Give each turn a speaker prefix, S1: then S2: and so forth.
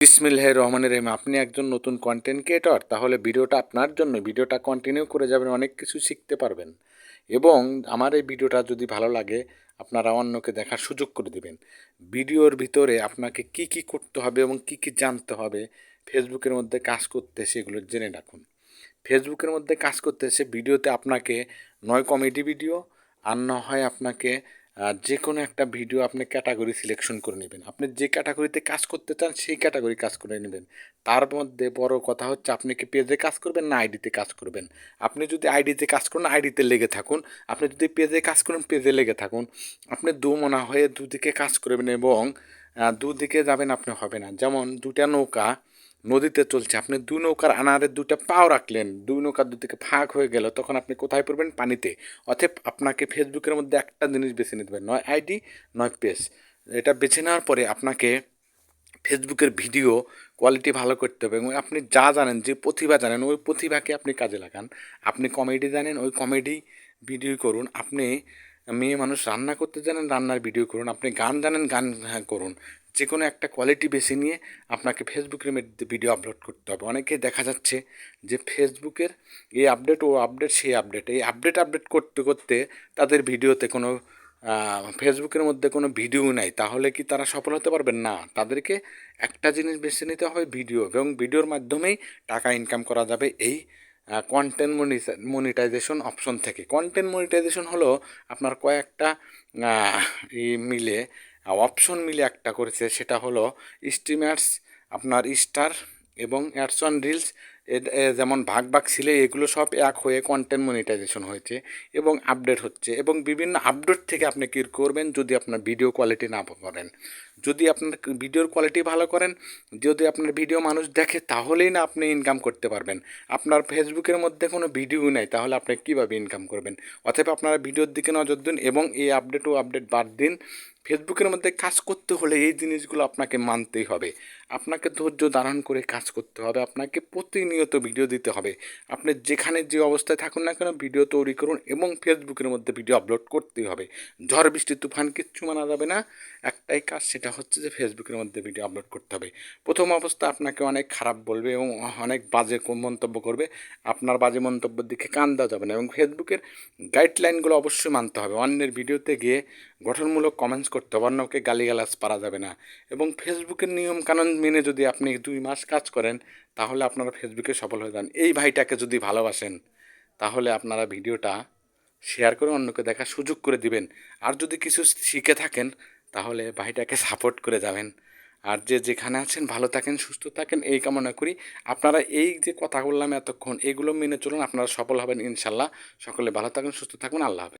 S1: বিসমিল্লাহ রহমানের রহিম। আপনি একজন নতুন কন্টেন্ট ক্রিয়েটর তাহলে ভিডিওটা আপনার জন্য, ভিডিওটা কন্টিনিউ করে যাবেন, অনেক কিছু শিখতে পারবেন। এবং আমার এই ভিডিওটা যদি ভালো লাগে, আপনারা অন্যকে দেখার সুযোগ করে দেবেন। ভিডিওর ভিতরে আপনাকে কি কি করতে হবে এবং কি কি জানতে হবে, ফেসবুকের মধ্যে কাজ করতে সেগুলো জেনে রাখুন। ফেসবুকের মধ্যে কাজ করতে সে ভিডিওতে আপনাকে নয় কমেডি ভিডিও আর হয় আপনাকে যে কোনো একটা ভিডিও আপনি ক্যাটাগরি সিলেকশন করে নেবেন। আপনি যে ক্যাটাগরিতে কাজ করতে চান, সেই ক্যাটাগরি কাজ করে নেবেন। তার মধ্যে বড় কথা হচ্ছে, আপনি কি পেজে কাজ করবেন না আইডিতে কাজ করবেন? আপনি যদি আইডিতে কাজ করেন আইডিতে লেগে থাকুন। আপনি যদি পেজে কাজ করেন পেজে লেগে থাকুন। আপনি দুমনা হয়ে দুদিকে কাজ করবেন এবং দুদিকে যাবেন আপনি হবে না। যেমন দুটা নৌকা নদীতে চলছে। আপনি দু নৌকার আনারে দুটা পাও রাখলেন, দুই নৌকার দুদিকে ফাঁক হয়ে গেল, তখন আপনি কোথায় পড়বেন? পানিতে। অতএব আপনাকে ফেসবুকের মধ্যে একটা জিনিস বেছে নিতে হবে, নয় আইডি, নয় পেজ। এটা বেছে নেওয়ার পরে আপনাকে ফেসবুকের ভিডিও কোয়ালিটি ভালো করতে হবে এবং আপনি যা জানেন, যে প্রতিভা জানেন, ওই প্রতিভাকে আপনি কাজে লাগান। আপনি কমেডি জানেন, ওই কমেডি ভিডিও করুন। আপনি মেয়ে মানুষ রান্না করতে জানেন রান্নার ভিডিও করুন। আপনি গান জানেন গান হ্যাঁ, করুন। যে কোনো একটা কোয়ালিটি বেছে নিয়ে আপনাকে ফেসবুকের মধ্যে ভিডিও আপলোড করতে হবে। অনেকে দেখা যাচ্ছে যে ফেসবুকের এই আপডেট ও আপডেট সেই আপডেট এই আপডেট আপডেট করতে করতে তাদের ভিডিওতে কোনো ফেসবুকের মধ্যে কোনো ভিডিও নাই। তাহলে কি তারা সফল হতে পারবেন? না। তাদেরকে একটা জিনিস বেছে নিতে হবে ভিডিও এবং ভিডিওর মাধ্যমেই টাকা ইনকাম করা যাবে। এই কন্টেন্ট মনিটাইজেশন অপশন থেকে। কন্টেন্ট মনিটাইজেশন হলো আপনার কয়েকটা ই মিলে অপশন মিলে একটা করেছে। সেটা হলো স্ট্রিমার্স আপনার স্টার এবং অ্যাডস অন রিলস যেমন ভাগ ভাগ ছিলে, এগুলো সব এক হয়ে কন্টেন্ট মনিটাইজেশন হয়েছে এবং আপডেট হচ্ছে এবং বিভিন্ন আপডেট থেকে আপনি কী করবেন যদি আপনার ভিডিও কোয়ালিটি না করেন। যদি আপনার ভিডিওর কোয়ালিটি ভালো করেন, যদি আপনার ভিডিও মানুষ দেখে, তাহলেই না আপনি ইনকাম করতে পারবেন। আপনার ফেসবুকের মধ্যে কোনো ভিডিও নেই, তাহলে আপনি কীভাবে ইনকাম করবেন? অতএব আপনারা ভিডিওর দিকে নজর দিন এবং এই আপডেট ও আপডেট বাদ দিন ফেসবুকের মধ্যে কাজ করতে হলে এই জিনিসগুলো আপনাকে মানতেই হবে। আপনাকে ধৈর্য ধারণ করে কাজ করতে হবে, আপনাকে প্রতিনিয়ত ভিডিও দিতে হবে। আপনি যেখানে যে অবস্থায় থাকুন না কেন ভিডিও তৈরি করুন এবং ফেসবুকের মধ্যে ভিডিও আপলোড করতেই হবে। ঝড়, বৃষ্টি, তুফান কিচ্ছু মানা যাবে না। একটাই কাজ সেটা হচ্ছে যে ফেসবুকের মধ্যে ভিডিও আপলোড করতে হবে। প্রথম অবস্থা আপনাকে অনেক খারাপ বলবে এবং অনেক বাজে মন্তব্য করবে। আপনার বাজে মন্তব্যের দিকে কান দেওয়া যাবে না এবং ফেসবুকের গাইডলাইনগুলো অবশ্যই মানতে হবে। অন্যের ভিডিওতে গিয়ে গঠনমূলক কমেন্টস করতে হবে অন্যকে গালিগালাজ পারা যাবে না। এবং ফেসবুকের নিয়ম কানুন মেনে যদি আপনি দুই মাস কাজ করেন, তাহলে আপনারা ফেসবুকে সফল হয়ে যান। এই ভাইটাকে যদি ভালোবাসেন, তাহলে আপনারা ভিডিওটা শেয়ার করে অন্যকে দেখার সুযোগ করে দিবেন। আর যদি কিছু শিখে থাকেন, তাহলে ভাইটাকে সাপোর্ট করে যাবেন। আর যে যেখানে আছেন, ভালো থাকেন, সুস্থ থাকেন, এই কামনা করি। আপনারা এই যে কথা বললাম এতক্ষণ, এগুলো মেনে চলুন, আপনারা সফল হবেন ইনশাল্লাহ। সকলে ভালো থাকেন, সুস্থ থাকবেন আল্লাহ হাফেজ।